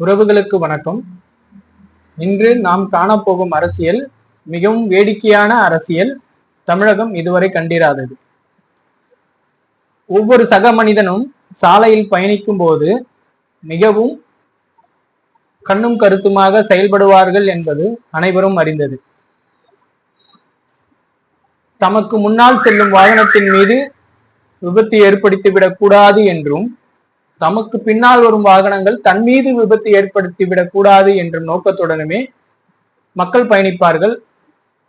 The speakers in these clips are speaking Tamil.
உறவுகளுக்கு வணக்கம். இன்று நாம் காணப்போகும் அரசியல் மிகவும் வேடிக்கையான அரசியல். தமிழகம் இதுவரை கண்டிராதது. ஒவ்வொரு சக மனிதனும் சாலையில் பயணிக்கும் போது மிகவும் கண்ணும் கருத்துமாக செயல்படுவார்கள் என்பது அனைவரும் அறிந்தது. தமக்கு முன்னால் செல்லும் வாகனத்தின் மீது விபத்து ஏற்படுத்திவிடக் கூடாது என்றும் தமக்கு பின்னால் வரும் வாகனங்கள் தன் மீது விபத்து ஏற்படுத்திவிடக் கூடாது என்ற நோக்கத்துடனுமே மக்கள் பயணிப்பார்கள்.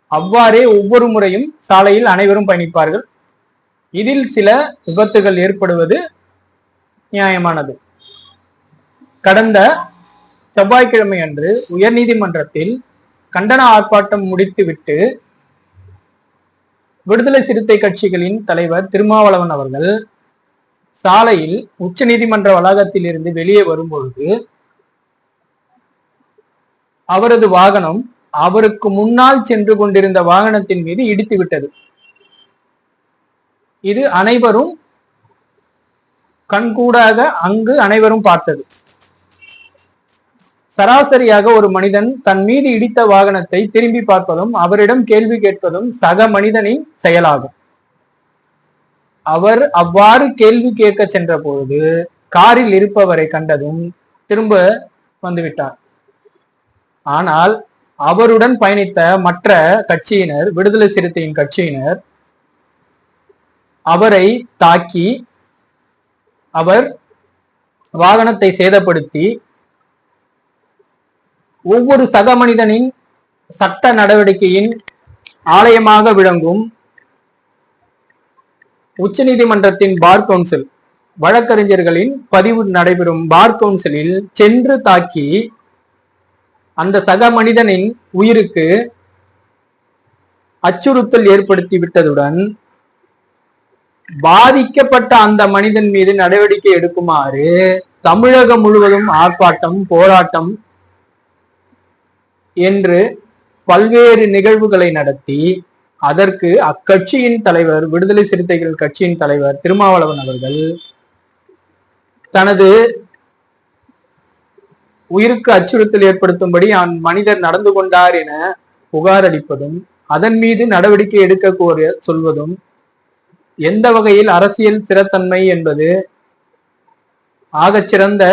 அவ்வாறே ஒவ்வொரு முறையும் சாலையில் அனைவரும் பயணிப்பார்கள். இதில் சில விபத்துகள் ஏற்படுவது நியாயமானது. கடந்த செவ்வாய்க்கிழமை அன்று உயர்நீதிமன்றத்தில் கண்டன ஆர்ப்பாட்டம் முடித்துவிட்டு விடுதலை சிறுத்தை கட்சிகளின் தலைவர் திருமாவளவன் அவர்கள் சாலையில் உச்ச நீதிமன்ற வளாகத்தில் இருந்து வெளியே வரும்பொழுது அவரது வாகனம் அவருக்கு முன்னால் சென்று கொண்டிருந்த வாகனத்தின் மீது இடித்து விட்டது. இது அனைவரும் கண்கூடாக அங்கு அனைவரும் பார்த்தது. சராசரியாக ஒரு மனிதன் தன் மீது இடித்த வாகனத்தை திரும்பி பார்ப்பதும் அவரிடம் கேள்வி கேட்பதும் சக மனிதனின் செயலாகும். அவர் அவ்வாறு கேள்வி கேட்க சென்ற பொழுது காரில் இருப்பவரை கண்டதும் திரும்ப வந்துவிட்டார். ஆனால் அவருடன் பயணித்த மற்ற கட்சியினர் விடுதலை சிறுத்தையின் கட்சியினர் அவரை தாக்கி அவர் வாகனத்தை சேதப்படுத்தி ஒவ்வொரு சக மனிதனின் சட்ட நடவடிக்கையின் ஆலயமாக விளங்கும் உச்சநீதிமன்றத்தின் பார் கவுன்சில். வழக்கறிஞர்களின் பதிவு நடைபெறும் பார் கவுன்சிலில் சென்று தாக்கி அந்த சக மனிதனின் உயிருக்கு அச்சுறுத்தல் ஏற்படுத்தி விட்டதுடன் பாதிக்கப்பட்ட அந்த மனிதன் மீது நடவடிக்கை எடுக்குமாறு தமிழகம் முழுவதும் ஆர்ப்பாட்டம் போராட்டம் என்று பல்வேறு நிகழ்வுகளை நடத்தி அதற்கு அக்கட்சியின் தலைவர் விடுதலை சிறுத்தைகள் கட்சியின் தலைவர் திருமாவளவன் அவர்கள் தனது உயிருக்கு அச்சுறுத்தல் ஏற்படுத்தும்படி அந்த மனிதர் நடந்து கொண்டார் என புகார் அளிப்பதும் அதன் மீது நடவடிக்கை எடுக்க கோரிய சொல்வதும் எந்த வகையில் அரசியல் சிறத்தன்மை என்பது ஆகச்சிறந்த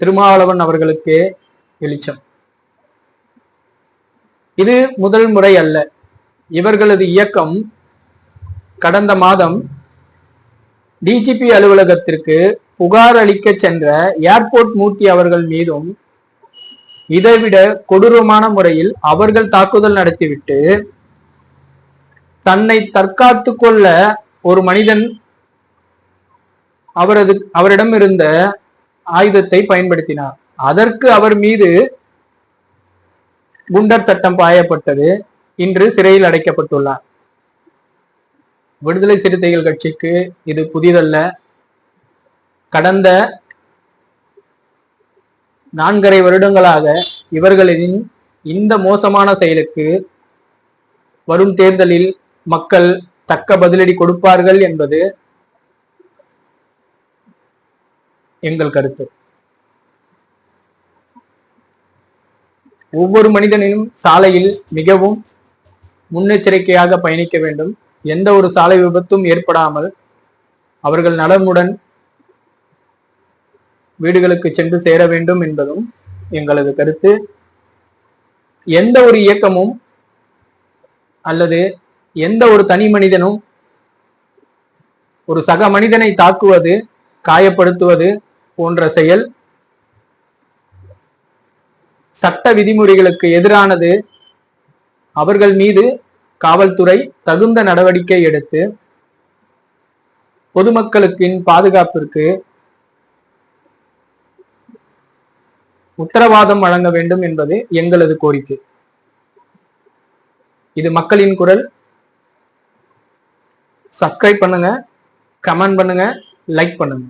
திருமாவளவன் அவர்களுக்கு வெளிச்சம். இது முதல் முறை அல்ல. இவர்களது இயக்கம் கடந்த மாதம் டிஜிபி அலுவலகத்திற்கு புகார் அளிக்க சென்ற ஏர்போர்ட் மூர்த்தி அவர்கள் மீதும் இதைவிட கொடூரமான முறையில் அவர்கள் தாக்குதல் நடத்திவிட்டு தன்னை தற்காத்து கொள்ள ஒரு மனிதன் அவரது அவரிடம் இருந்த ஆயுதத்தை பயன்படுத்தினார். அதற்கு அவர் மீது குண்டர் சட்டம் பாயப்பட்டது. இன்று சிறையில் அடைக்கப்பட்டுள்ளார். விடுதலை சிறுத்தைகள் கட்சிக்கு இது புதிதல்ல. கடந்த நான்கரை வருடங்களாக இவர்களின் இந்த மோசமான செயலுக்கு வரும் தேர்தலில் மக்கள் தக்க பதிலடி கொடுப்பார்கள் என்பது எங்கள் கருத்து. ஒவ்வொரு மனிதனிலும் சாலையில் மிகவும் முன்னெச்சரிக்கையாக பயணிக்க வேண்டும். எந்த ஒரு சாலை விபத்தும் ஏற்படாமல் அவர்கள் நலமுடன் வீடுகளுக்கு சென்று சேர வேண்டும் என்பதும் எங்களது கருத்து. எந்த ஒரு இயக்கமும் அல்லது எந்த ஒரு தனி மனிதனும் ஒரு சக மனிதனை தாக்குவது காயப்படுத்துவது போன்ற செயல் சட்ட விதிமுறைகளுக்கு எதிரானது. அவர்கள் மீது காவல்துறை தகுந்த நடவடிக்கை எடுத்து பொதுமக்களுக்கின் பாதுகாப்பிற்கு உத்தரவாதம் வழங்க வேண்டும் என்பது எங்களது கோரிக்கை. இது மக்களின் குரல். சப்ஸ்கிரைப் பண்ணுங்க கமெண்ட் பண்ணுங்க லைக் பண்ணுங்க.